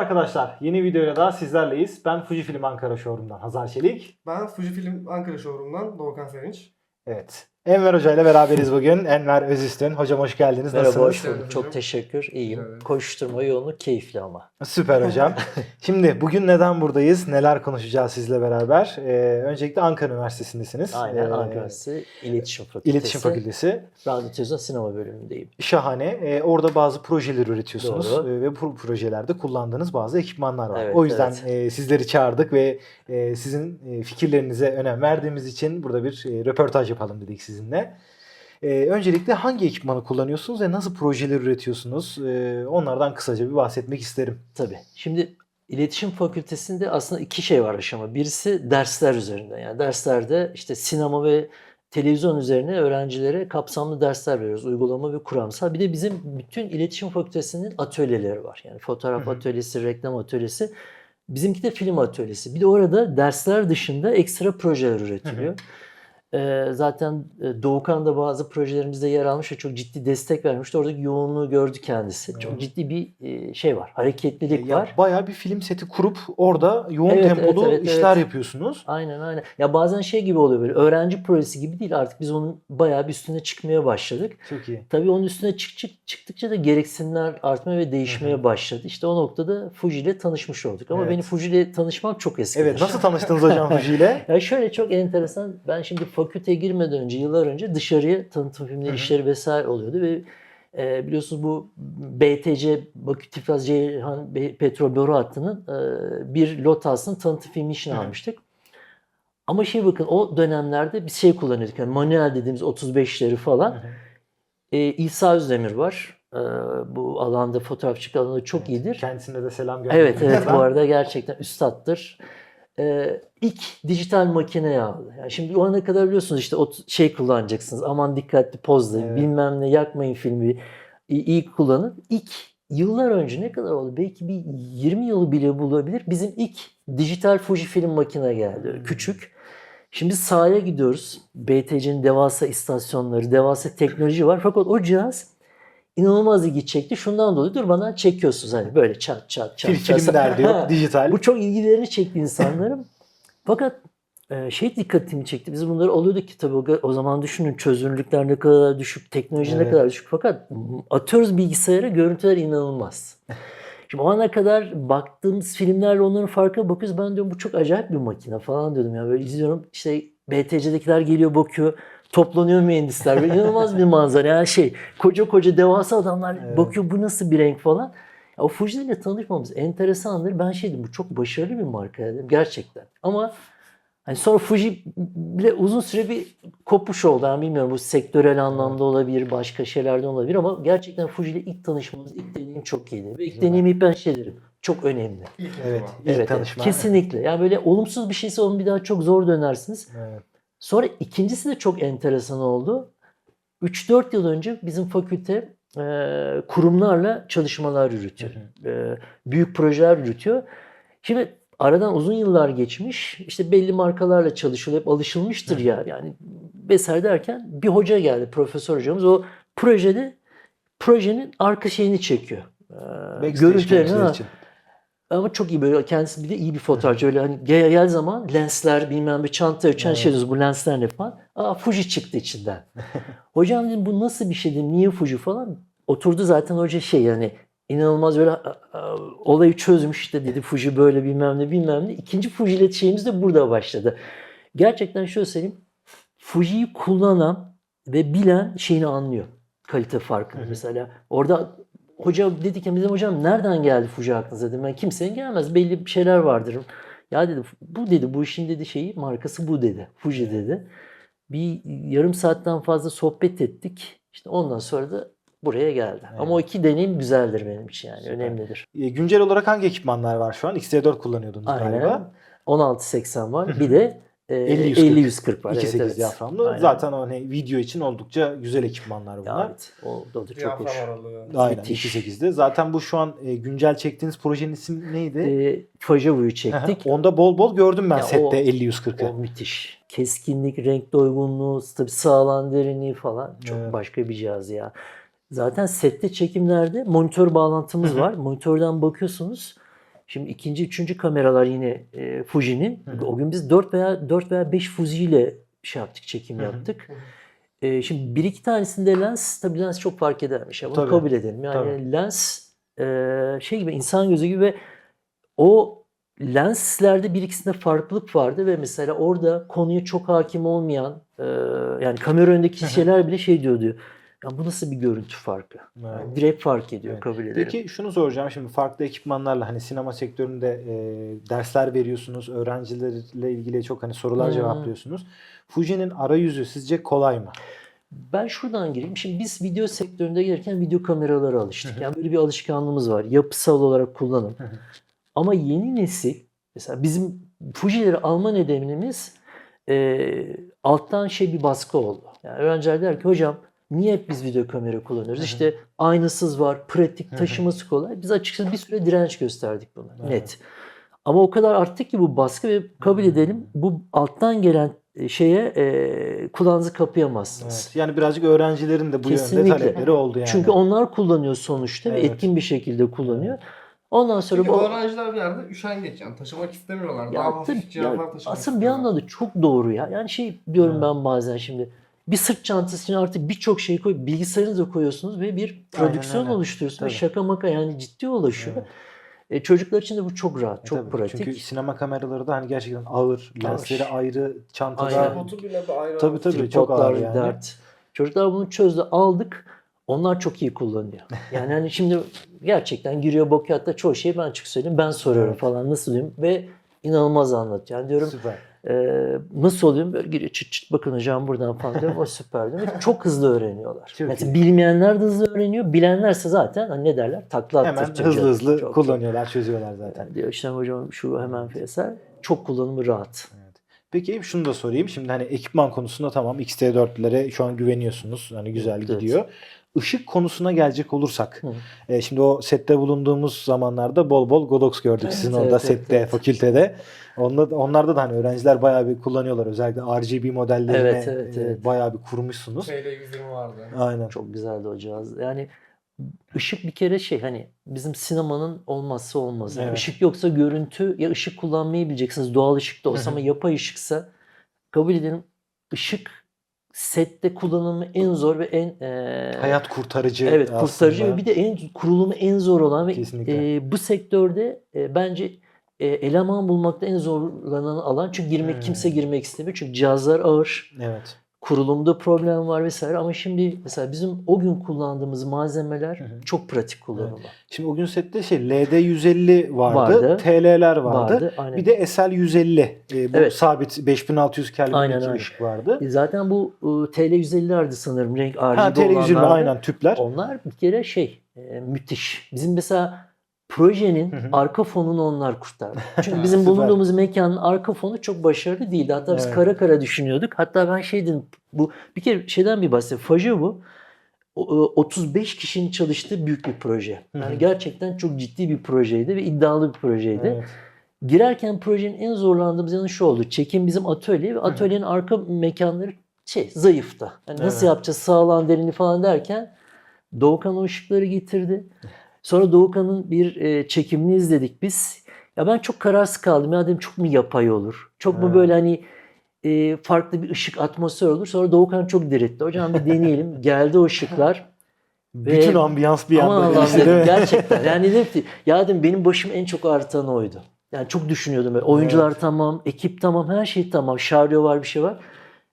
Arkadaşlar. Yeni videoyla daha sizlerleyiz. Ben Fujifilm Ankara Showroom'dan Hazar Çelik. Ben Fujifilm Ankara Showroom'dan Doğukan Sevinç. Evet. Enver Hoca ile beraberiz bugün. Enver Özüstün. Hocam hoş geldiniz. Merhaba, Nasılsınız? hoş bulduk. Çok teşekkür. İyiyim. Evet. Koşturma yoğunluk keyifli ama. Süper hocam. Şimdi bugün neden buradayız? Neler konuşacağız sizle beraber? Ee, öncelikle Ankara Üniversitesi'ndesiniz. Aynen Ee, Ankara Üniversitesi İletişim Fakültesi. İletişim Fakültesi. Radyo Televizyon Sinema bölümündeyim. Şahane. Ee, orada bazı projeler üretiyorsunuz Doğru. Ee, ve bu projelerde kullandığınız bazı ekipmanlar var. Evet, o yüzden evet. e, sizleri çağırdık ve e, sizin e, fikirlerinize önem verdiğimiz için burada bir e, röportaj yapalım dedik sizinle. Ee, öncelikle hangi ekipmanı kullanıyorsunuz ve nasıl projeler üretiyorsunuz? Ee, onlardan kısaca bir bahsetmek isterim. Tabii. Şimdi İletişim Fakültesinde aslında iki şey var aşama. Birisi dersler üzerinde. Yani derslerde işte sinema ve televizyon üzerine öğrencilere kapsamlı dersler veriyoruz. Uygulama ve kuramsal. Bir de bizim bütün İletişim Fakültesinin atölyeleri var. Yani fotoğraf atölyesi, reklam atölyesi. Bizimki de film atölyesi. Bir de orada dersler dışında ekstra projeler üretiliyor. Ee, zaten e, Doğukan da bazı projelerimizde yer almış ve çok ciddi destek vermişti. Oradaki yoğunluğu gördü kendisi. Çok Evet. ciddi bir e, şey var. Hareketlilik Ya var. Bayağı bir film seti kurup orada yoğun Evet, tempolu evet, evet, işler evet. yapıyorsunuz. Aynen aynen. Ya bazen şey gibi oluyor böyle öğrenci projesi gibi değil artık biz onun bayağı bir üstüne çıkmaya başladık. Çok iyi. Tabii onun üstüne çık, çık, çıktıkça da gereksinimler artmaya ve değişmeye Hı hı. başladı. İşte o noktada Fuji ile tanışmış olduk. Ama Evet. benim Fuji ile tanışmam çok eski. Evet nasıl tanıştınız hocam Fuji ile? Ya şöyle çok enteresan. Ben şimdi fakülteye girmeden önce, yıllar önce dışarıya tanıtım filmleri işleri vesaire oluyordu ve e, biliyorsunuz bu BTC Bakü Tiflas Ceyhan Petrol Boru Hattı'nın e, bir lotasının tanıtım filmi işini hı. almıştık. Ama şey bakın o dönemlerde bir şey kullanıyorduk. Yani manuel dediğimiz 35'leri falan. E, İsa Özdemir var. E, bu alanda fotoğrafçılık alanında çok iyidir. Kendisine de selam gönderdim. Evet evet bu arada gerçekten üstattır. Ee, ilk dijital makine aldı. Yani şimdi o ana kadar biliyorsunuz işte o şey kullanacaksınız. Aman dikkatli pozlayın, Evet. bilmem ne yakmayın filmi. İyi, kullanın. İlk yıllar önce ne kadar oldu? Belki bir 20 yılı bile bulabilir. Bizim ilk dijital Fuji film makine geldi. Hmm. Küçük. Şimdi sahaya gidiyoruz. BTC'nin devasa istasyonları, devasa teknoloji var. Fakat o cihaz inanılmaz ilgi çekti. Şundan dolayı durmadan çekiyorsunuz hani böyle çat çat çat. Fil- çat. filmler diyor, Ha, dijital. Bu çok ilgilerini çekti insanların. Fakat e, şey dikkatimi çekti. Biz bunları alıyorduk ki tabii o, zaman düşünün çözünürlükler ne kadar düşük, teknoloji ne Evet. kadar düşük. Fakat atıyoruz bilgisayara görüntüler inanılmaz. Şimdi o ana kadar baktığımız filmlerle onların farkına bakıyoruz. Ben diyorum bu çok acayip bir makine falan diyordum. Yani böyle izliyorum işte BTC'dekiler geliyor bakıyor. Toplanıyor mühendisler. Böyle inanılmaz bir manzara. Yani şey koca koca devasa adamlar Evet. bakıyor bu nasıl bir renk falan. Ya o Fuji ile tanışmamız enteresandır. Ben şey dedim bu çok başarılı bir marka dedim gerçekten. Ama hani sonra Fuji bile uzun süre bir kopuş oldu. Yani bilmiyorum bu sektörel anlamda olabilir, başka şeylerden olabilir ama gerçekten Fuji ile ilk tanışmamız, ilk deneyim çok iyiydi. Ve ilk deneyimi ben şey derim. Çok önemli. İlk Evet. evet. İlk evet, tanışma. kesinlikle. Yani böyle olumsuz bir şeyse onu bir daha çok zor dönersiniz. Evet. Sonra ikincisi de çok enteresan oldu. 3-4 yıl önce bizim fakülte e, kurumlarla çalışmalar yürütüyor. E, büyük projeler yürütüyor. Şimdi aradan uzun yıllar geçmiş. İşte belli markalarla çalışılıyor. Hep alışılmıştır Hı. ya. Yani vesaire derken bir hoca geldi. Profesör hocamız. O projede projenin arka şeyini çekiyor. E, Backstage görüntülerini. için. Ama çok iyi böyle kendisi bir de iyi bir fotoğrafçı. Öyle hani gel, gel zaman lensler bilmem bir çanta ölçen Evet. şey diyoruz bu lensler ne falan. Aa Fuji çıktı içinden. Hocam dedim bu nasıl bir şey dedim niye Fuji falan. Oturdu zaten hoca şey yani inanılmaz böyle a- a- olayı çözmüş işte dedi Fuji böyle bilmem ne bilmem ne. İkinci Fuji ile şeyimiz de burada başladı. Gerçekten şöyle söyleyeyim. Fuji'yi kullanan ve bilen şeyini anlıyor. Kalite farkını Hı hı. mesela. Orada hoca dedi ki bizim hocam nereden geldi Fuji aklınıza dedim. Ben kimsenin gelmez. Belli bir şeyler vardır. Ya dedi bu dedi bu işin dedi şeyi markası bu dedi. Fuji dedi. Bir yarım saatten fazla sohbet ettik. İşte ondan sonra da buraya geldi. Evet. Ama o iki deneyim güzeldir benim için yani. Süper. Önemlidir. E, güncel olarak hangi ekipmanlar var şu an? XT4 kullanıyordunuz Aynen. galiba. 1680 var. Bir de e, 50-140 50-140 var. 2.8 Evet, evet. diyaframlı. Aynen. Zaten o hani video için oldukça güzel ekipmanlar bunlar. Ya, evet. O da, da çok hoş. Aralığı. Aynen Müthiş. 2.8'de. Zaten bu şu an e, güncel çektiğiniz projenin ismi neydi? E, Fajavu'yu Aha, çektik. Onda bol bol gördüm ben Ya sette o- 50-140'ı. O müthiş. Keskinlik, renk doygunluğu, tabii sağlan derinliği falan çok Evet. başka bir cihaz ya. Zaten sette çekimlerde monitör bağlantımız Hı hı. var. Monitörden bakıyorsunuz. Şimdi ikinci, üçüncü kameralar yine e, Fuji'nin. Hı hı. O gün biz 4 veya 4 veya 5 Fuji ile şey yaptık, çekim Hı hı. yaptık. E, şimdi bir iki tanesinde lens, tabii lens çok fark edermiş. Ya, bunu Tabii. kabul edelim. Yani Tabii. lens e, şey gibi insan gözü gibi ve o lenslerde bir ikisinde farklılık vardı ve mesela orada konuya çok hakim olmayan e, yani kamera önündeki şeyler bile şey diyor diyor. Ya bu nasıl bir görüntü farkı? Evet. Yani direkt fark ediyor Evet. kabul ederim. Peki şunu soracağım şimdi farklı ekipmanlarla hani sinema sektöründe e, dersler veriyorsunuz, öğrencilerle ilgili çok hani sorular Hmm. cevaplıyorsunuz. Fuji'nin arayüzü sizce kolay mı? Ben şuradan gireyim. Şimdi biz video sektöründe gelirken video kameralara alıştık. Hı hı. Yani böyle bir alışkanlığımız var. Yapısal olarak kullanım. Hı hı. Ama yeni nesil mesela bizim Fuji'leri alma nedenimiz e, alttan şey bir baskı oldu. Yani öğrenciler der ki hocam niye hep biz video kamera kullanıyoruz? Hı hı. İşte aynısız var, pratik, taşıması kolay. Biz açıkçası bir süre direnç gösterdik buna. Evet. Net. Ama o kadar arttı ki bu baskı ve kabul edelim bu alttan gelen e, şeye e, kulağınızı kapayamazsınız. Evet. Yani birazcık öğrencilerin de bu yönde Kesinlikle. talepleri oldu yani. Çünkü onlar kullanıyor sonuçta Evet. ve etkin bir şekilde kullanıyor. Ondan sonra Çünkü bu öğrenciler bir yerde üşengeç yani taşımak istemiyorlar. ya, Daha tabii, hafif ya, cihazlar taşımak aslında bir istiyorlar. yandan da çok doğru ya. Yani şey diyorum Evet. ben bazen şimdi bir sırt çantasına artık birçok şey koy, bilgisayarınıza koyuyorsunuz ve bir Aynen prodüksiyon oluşturuyorsunuz. Tabii. şaka maka yani ciddi ulaşıyor. Evet. E, çocuklar için de bu çok rahat, E çok tabii. pratik. Çünkü sinema kameraları da hani gerçekten ağır, lensleri ayrı, çantada. Aynen. Bile bir ayrı. Tabii, tabii. çok ağır yani. dert. Çocuklar bunu çözdü, aldık. Onlar çok iyi kullanıyor. Yani hani şimdi gerçekten giriyor bakıyor hatta çoğu şeyi ben açık söyleyeyim. Ben soruyorum Evet. falan nasıl diyeyim ve inanılmaz anlatıyor. Yani diyorum Süper. Ee, nasıl oluyor? Böyle giriyor çıt çıt bakın hocam buradan falan diyorum. O süper diyorum. Ve Çok hızlı öğreniyorlar. Çok Yani iyi. bilmeyenler de hızlı öğreniyor. Bilenlerse zaten hani ne derler? Takla Hemen attırtıyor. hızlı hızlı Çok- kullanıyorlar, çözüyorlar zaten. Yani diyor işte hocam şu hemen FSR. Çok kullanımı rahat. Evet. Peki şunu da sorayım. Şimdi hani ekipman konusunda tamam XT4'lere şu an güveniyorsunuz. Hani güzel Evet. gidiyor. Işık konusuna gelecek olursak. Hı. e, şimdi o sette bulunduğumuz zamanlarda bol bol Godox gördük Evet, sizin evet, orada evet, sette, evet. fakültede. Onda, onlarda da hani öğrenciler bayağı bir kullanıyorlar. Özellikle RGB modellerini Evet, evet, e, evet. bayağı bir kurmuşsunuz. TL120 vardı. Aynen. Çok güzeldi o cihaz. Yani ışık bir kere şey hani bizim sinemanın olmazsa olmazı. Evet. Işık yoksa görüntü ya ışık kullanmayı bileceksiniz. Doğal ışık da olsa ama yapay ışıksa kabul edelim ışık sette kullanımı en zor ve en eee, Hayat kurtarıcı Evet kurtarıcı aslında. ve bir de en kurulumu en zor olan ve Kesinlikle. e, bu sektörde e, bence e, eleman bulmakta en zorlanan alan çünkü girmek Hmm. kimse girmek istemiyor çünkü cihazlar ağır, Evet. Kurulumda problem var vesaire ama şimdi mesela bizim o gün kullandığımız malzemeler Hı hı. çok pratik kullanımı. Şimdi o gün sette şey LD150 vardı, Vardı. TL'ler vardı. Vardı. Aynen. Bir de SL150 e, bu Evet. sabit 5600 Aynen, kelvinlik ışık vardı. E, Zaten bu e, TL 150'lerdi sanırım renk RGB Ha TL120 olanlardı. aynen tüpler. Onlar bir kere şey e, müthiş. Bizim mesela projenin arka fonunu onlar kurtardı. Çünkü bizim bulunduğumuz mekanın arka fonu çok başarılı değildi. Hatta biz Evet. kara kara düşünüyorduk. Hatta ben şey dedim bu bir kere şeyden bir bahsedeyim. Fajo bu. O- o- 35 kişinin çalıştığı büyük bir proje. Yani gerçekten çok ciddi bir projeydi ve iddialı bir projeydi. Evet. Girerken projenin en zorlandığımız yanı şu oldu. Çekim bizim atölye ve atölyenin arka mekanları şey zayıftı. Yani nasıl Evet. yapacağız sağlan derini falan derken Doğukan o ışıkları getirdi. Sonra Doğukan'ın bir e, çekimini izledik biz. Ya ben çok kararsız kaldım. Ya dedim çok mu yapay olur? Çok mu böyle hani e, farklı bir ışık atmosfer olur? Sonra Doğukan çok diretti. Hocam bir deneyelim. Geldi o ışıklar. Ve- Bütün ambiyans bir Aman anda Allah'ım değişti, dedim değil mi? gerçekten. Yani dedim ki ya dedim benim başım en çok ağrıtan oydu. Yani çok düşünüyordum. Böyle. Oyuncular tamam, ekip tamam, her şey tamam. Şaryo var bir şey var.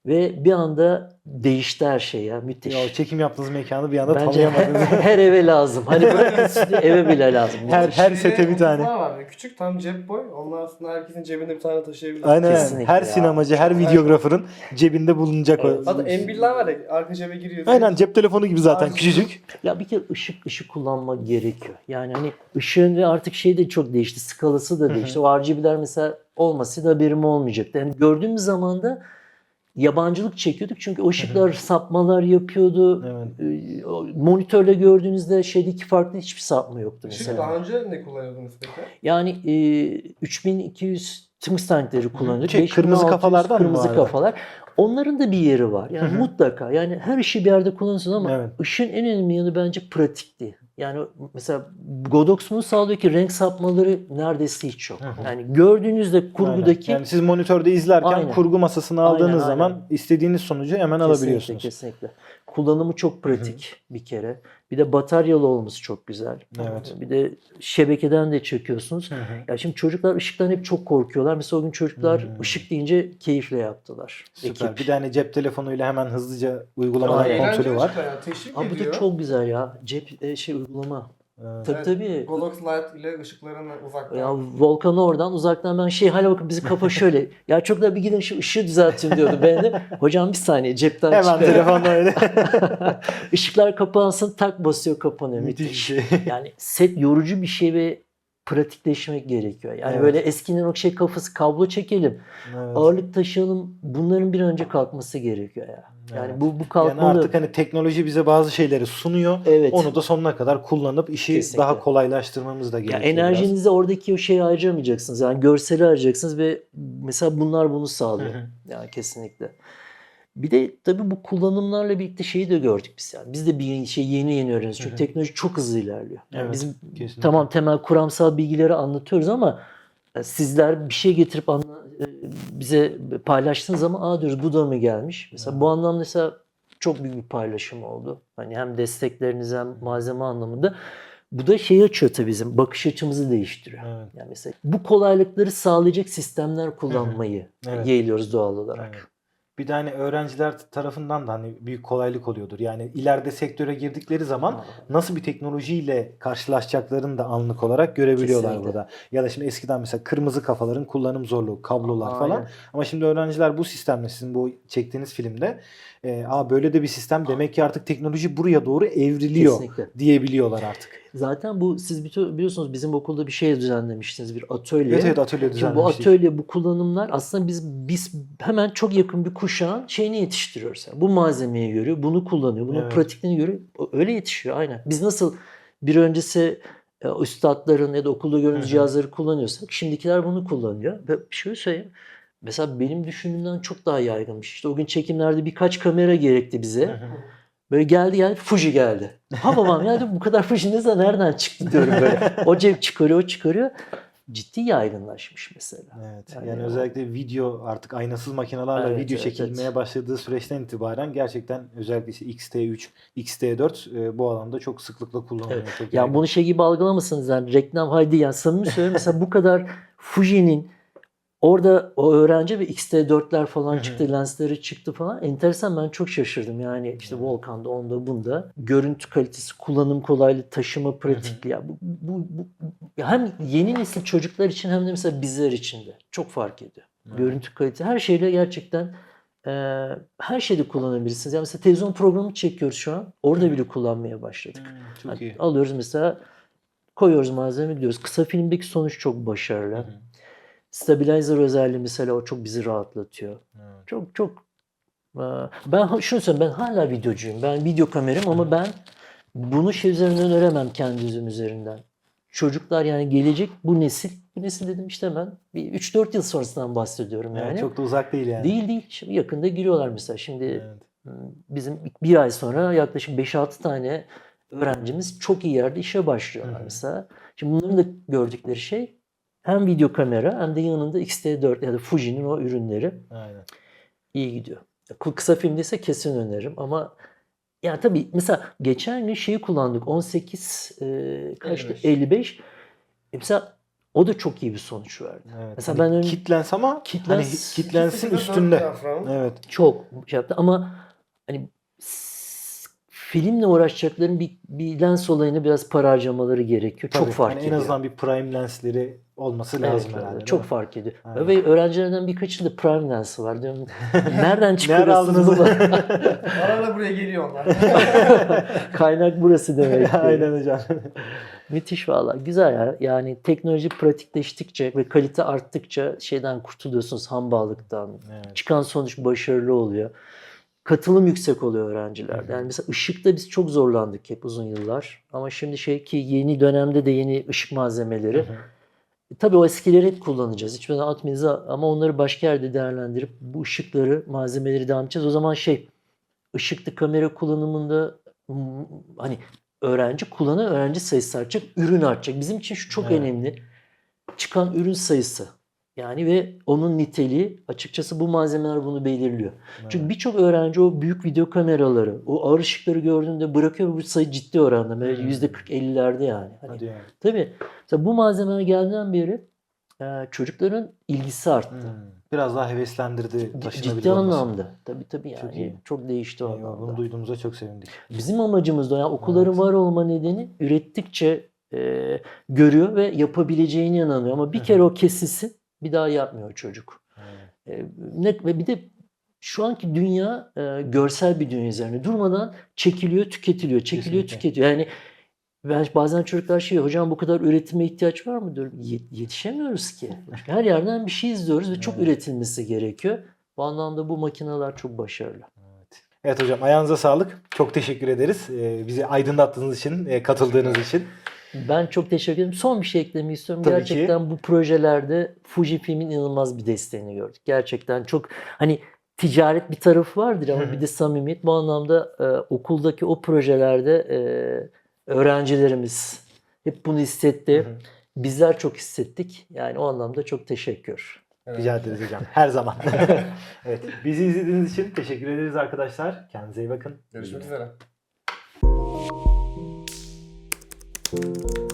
Ve bir anda değişti her şey ya. Müthiş. Ya o çekim yaptığınız mekanı bir anda Bence tanıyamadınız. her eve lazım. Hani bırakın stüdyo, eve bile lazım. Her- her sete bir tane. var. Küçük tam cep boy. Onlar aslında herkesin cebinde bir tane taşıyabilir. Aynen. Kesinlikle Her ya. sinemacı, her videografın cebinde bulunacak o. Evet. Hatta M1'ler var ya arka cebe giriyor. Aynen cep telefonu gibi zaten Aynen. küçücük. Ya bir kere ışık ışık kullanmak gerekiyor. Yani hani ışığın ve artık şey de çok değişti. Skalası da değişti. O RGB'ler mesela olmasaydı haberim olmayacaktı. Yani gördüğümüz zaman da yabancılık çekiyorduk. Çünkü o ışıklar sapmalar yapıyordu. Evet. Ee, Monitörle gördüğünüzde şeyde iki farklı hiçbir sapma yoktu Işık mesela. daha önce ne kullanıyordunuz peki? Yani e, 3200 tungstenleri kullanıyorduk. Şey, kırmızı 5600 kafalardan mı Kırmızı kafalar. Onların da bir yeri var. Yani mutlaka. Yani her işi bir yerde kullanırsın ama Evet. ışığın en önemli yanı bence pratikti. Yani mesela Godox bunu sağlıyor ki renk sapmaları neredeyse hiç yok. Hı hı. Yani gördüğünüzde kurgudaki Aynen. Yani siz monitörde izlerken Aynen. kurgu masasına aldığınız Aynen, zaman aynen. istediğiniz sonucu hemen kesinlikle, alabiliyorsunuz. kesinlikle. Kullanımı çok pratik bir kere. Bir de bataryalı olması çok güzel. Evet. Bir de şebekeden de çekiyorsunuz. Hı hı. Ya şimdi çocuklar ışıktan hep çok korkuyorlar. Mesela o gün çocuklar Hmm. ışık deyince keyifle yaptılar. Süper. Ekip. Bir de hani cep telefonuyla hemen hızlıca uygulamalar kontrolü var. Abi bu da çok güzel ya. Cep e, şey uygulama. Evet. Tabii Evet, tabii. Godox Light ile ışıklarını uzaktan. Ya Volkan'ı oradan uzaktan ben şey hala bakın bizim kafa şöyle. ya çok da bir gidin şu ışığı düzeltin diyordu ben de. Hocam bir saniye cepten Hemen telefonla öyle. Işıklar kapansın tak basıyor kapanıyor. Müthiş bir şey. Yani set yorucu bir şey ve pratikleşmek gerekiyor. Yani Evet. böyle eskiden o şey kafası kablo çekelim, Evet. ağırlık taşıyalım. Bunların bir an önce kalkması gerekiyor ya. Yani Evet. bu bu Yani kalkmalı. artık hani teknoloji bize bazı şeyleri sunuyor. evet. Onu da sonuna kadar kullanıp işi Kesinlikle. daha kolaylaştırmamız da gerekiyor. biraz. enerjinizi oradaki o şeyi harcamayacaksınız. Yani görseli harcayacaksınız ve mesela bunlar bunu sağlıyor. Hı hı. Yani kesinlikle. Bir de tabii bu kullanımlarla birlikte şeyi de gördük biz yani. Biz de bir şey yeni yeni öğreniyoruz. Çünkü teknoloji çok hızlı ilerliyor. Yani Evet, bizim kesinlikle. tamam temel kuramsal bilgileri anlatıyoruz ama sizler bir şey getirip anla, e, bize paylaştığınız zaman aa diyoruz bu da mı gelmiş? Mesela bu anlamda mesela çok büyük bir paylaşım oldu. Hani hem destekleriniz hem malzeme anlamında. Bu da şeyi açıyor tabii bizim bakış açımızı değiştiriyor. Evet. Yani mesela bu kolaylıkları sağlayacak sistemler kullanmayı Evet. yeğliyoruz doğal olarak. Evet. Bir de hani öğrenciler tarafından da hani büyük kolaylık oluyordur. Yani ileride sektöre girdikleri zaman nasıl bir teknolojiyle karşılaşacaklarını da anlık olarak görebiliyorlar Kesinlikle. burada. Ya da şimdi eskiden mesela kırmızı kafaların kullanım zorluğu, kablolar falan. Aynen. Ama şimdi öğrenciler bu sistemle sizin bu çektiğiniz filmde e, Aa, böyle de bir sistem demek ki artık teknoloji buraya doğru evriliyor Kesinlikle. diyebiliyorlar artık. Zaten bu siz bili- biliyorsunuz bizim okulda bir şey düzenlemiştiniz bir atölye. Evet evet atölye Şimdi bu düzenlemiştik. atölye, bu kullanımlar aslında biz biz hemen çok yakın bir kuşağın şeyini yetiştiriyoruz. Yani bu malzemeyi görüyor, bunu kullanıyor, bunun Evet. pratikliğini görüyor. Öyle yetişiyor aynen. Biz nasıl bir öncesi e, üstadların ya da okulda gördüğümüz Hı hı. cihazları kullanıyorsak şimdikiler bunu kullanıyor. Ve şey söyleyeyim. Mesela benim düşündüğümden çok daha yaygınmış. İşte o gün çekimlerde birkaç kamera gerekti bize. Hı hı. Böyle geldi geldi Fuji geldi. Ha babam ya bu kadar Fuji ne nereden çıktı diyorum böyle. O cep çıkarıyor o çıkarıyor. Ciddi yaygınlaşmış mesela. Evet. Yani Yani, özellikle video artık aynasız makinelerle Evet, video evet, çekilmeye evet. başladığı süreçten itibaren gerçekten özellikle işte XT3, XT4 e, bu alanda çok sıklıkla kullanılıyor. Çok Ya yaygın. bunu şey gibi algılamasınız yani reklam haydi yani samimi söylüyorum mesela bu kadar Fuji'nin orada o öğrenci ve X-T4'ler falan Hı hı. çıktı, lensleri çıktı falan. Enteresan ben çok şaşırdım yani işte Hı. Volkan'da onda bunda. Görüntü kalitesi, kullanım kolaylığı, taşıma pratikliği. Ya bu, bu, bu, hem yeni nesil çocuklar için hem de mesela bizler için de çok fark ediyor. Görüntü kalitesi her şeyle gerçekten e, her şeyde kullanabilirsiniz. Yani mesela televizyon programı çekiyoruz şu an. Orada bile kullanmaya başladık. Hmm, çok Yani iyi. Alıyoruz mesela koyuyoruz malzeme diyoruz. Kısa filmdeki sonuç çok başarılı. Hı hı. Stabilizer özelliği mesela o çok bizi rahatlatıyor. Evet. Çok çok ben şunu söyleyeyim ben hala videocuyum. Ben video kameram ama ben bunu şey üzerinden öremem kendi yüzüm üzerinden. Çocuklar yani gelecek bu nesil. Bu nesil dedim işte ben bir 3-4 yıl sonrasından bahsediyorum Evet, yani. çok da uzak değil yani. Değil değil. Şimdi yakında giriyorlar mesela. Şimdi Evet. bizim bir ay sonra yaklaşık 5-6 tane öğrencimiz çok iyi yerde işe başlıyorlar Hı hı. mesela. Şimdi bunların da gördükleri şey hem video kamera hem de yanında X-T4 ya da Fuji'nin o ürünleri Aynen. iyi gidiyor. Kı- Kısa filmde ise kesin öneririm ama ya tabii mesela geçen gün şeyi kullandık 18 e, kaçtı 55. 55 E mesela o da çok iyi bir sonuç verdi. Evet. Mesela Hani ben ön- kitlens ama Kitlens- hani kitlensin üstünde. Evet. çok şey yaptı ama hani filmle uğraşacakların bir, bir lens olayına biraz para harcamaları gerekiyor. Tabii, çok fark hani ediyor. En azından bir prime lensleri olması Evet, lazım evet, herhalde. çok fark ediyor. Aynen. Ve öğrencilerden birkaçında prime lensi var. Diyorum, nereden Nerede çıkarıyorsunuz aldınız? bunu? Arada buraya geliyor onlar. Kaynak burası demek ki. Aynen hocam. Müthiş valla. Güzel ya. Yani teknoloji pratikleştikçe ve kalite arttıkça şeyden kurtuluyorsunuz hamballıktan. Evet. Çıkan sonuç başarılı oluyor. Katılım yüksek oluyor öğrencilerde. Yani mesela ışıkta biz çok zorlandık hep uzun yıllar. Ama şimdi şey ki yeni dönemde de yeni ışık malzemeleri. Hı hı. E, Tabii o eskileri hep kullanacağız. Hiçbir zaman atmayacağız ama onları başka yerde değerlendirip bu ışıkları, malzemeleri devam edeceğiz. O zaman şey ışıklı kamera kullanımında hani öğrenci, kullanan öğrenci sayısı artacak, ürün artacak. Bizim için şu çok Evet. önemli. Çıkan ürün sayısı. Yani ve onun niteliği açıkçası bu malzemeler bunu belirliyor. Çünkü birçok öğrenci o büyük video kameraları, o ağır ışıkları gördüğünde bırakıyor bu sayı ciddi oranda. Hmm. %40-50'lerde yani. Hani Hadi ya. Tabii. Mesela bu malzemeler geldiğinden beri e, çocukların ilgisi arttı. Hmm. Biraz daha heveslendirdi taşınabilir Ciddi olması. anlamda. Tabii tabii yani. Çok Çok, iyi. değişti o anlamda. bunu duyduğumuza çok sevindik. Bizim amacımız da yani okulların Evet. var olma nedeni ürettikçe e, görüyor ve yapabileceğine inanıyor. Ama bir kere o kesilsin bir daha yapmıyor çocuk. Evet. E, net ve bir de şu anki dünya e, görsel bir dünya üzerine durmadan çekiliyor, tüketiliyor, çekiliyor, Kesinlikle. tüketiyor. Yani ben bazen çocuklar şey hocam bu kadar üretime ihtiyaç var mı diyorum. Ye- yetişemiyoruz ki. Her yerden bir şey izliyoruz ve çok Evet. üretilmesi gerekiyor. Bu anlamda bu makineler çok başarılı. Evet. Evet hocam ayağınıza sağlık. Çok teşekkür ederiz. Ee, bizi aydınlattığınız için, katıldığınız için. Ben çok teşekkür ederim. Son bir şey eklemek istiyorum. Tabii Gerçekten bu projelerde Fujifilm'in inanılmaz bir desteğini gördük. Gerçekten çok hani ticaret bir tarafı vardır ama bir de samimiyet. Bu anlamda e, okuldaki o projelerde e, öğrencilerimiz hep bunu hissetti. Bizler çok hissettik. Yani o anlamda çok teşekkür. Evet. Rica ederiz hocam. Her zaman. evet. Bizi izlediğiniz için teşekkür ederiz arkadaşlar. Kendinize iyi bakın. Görüşmek üzere. Música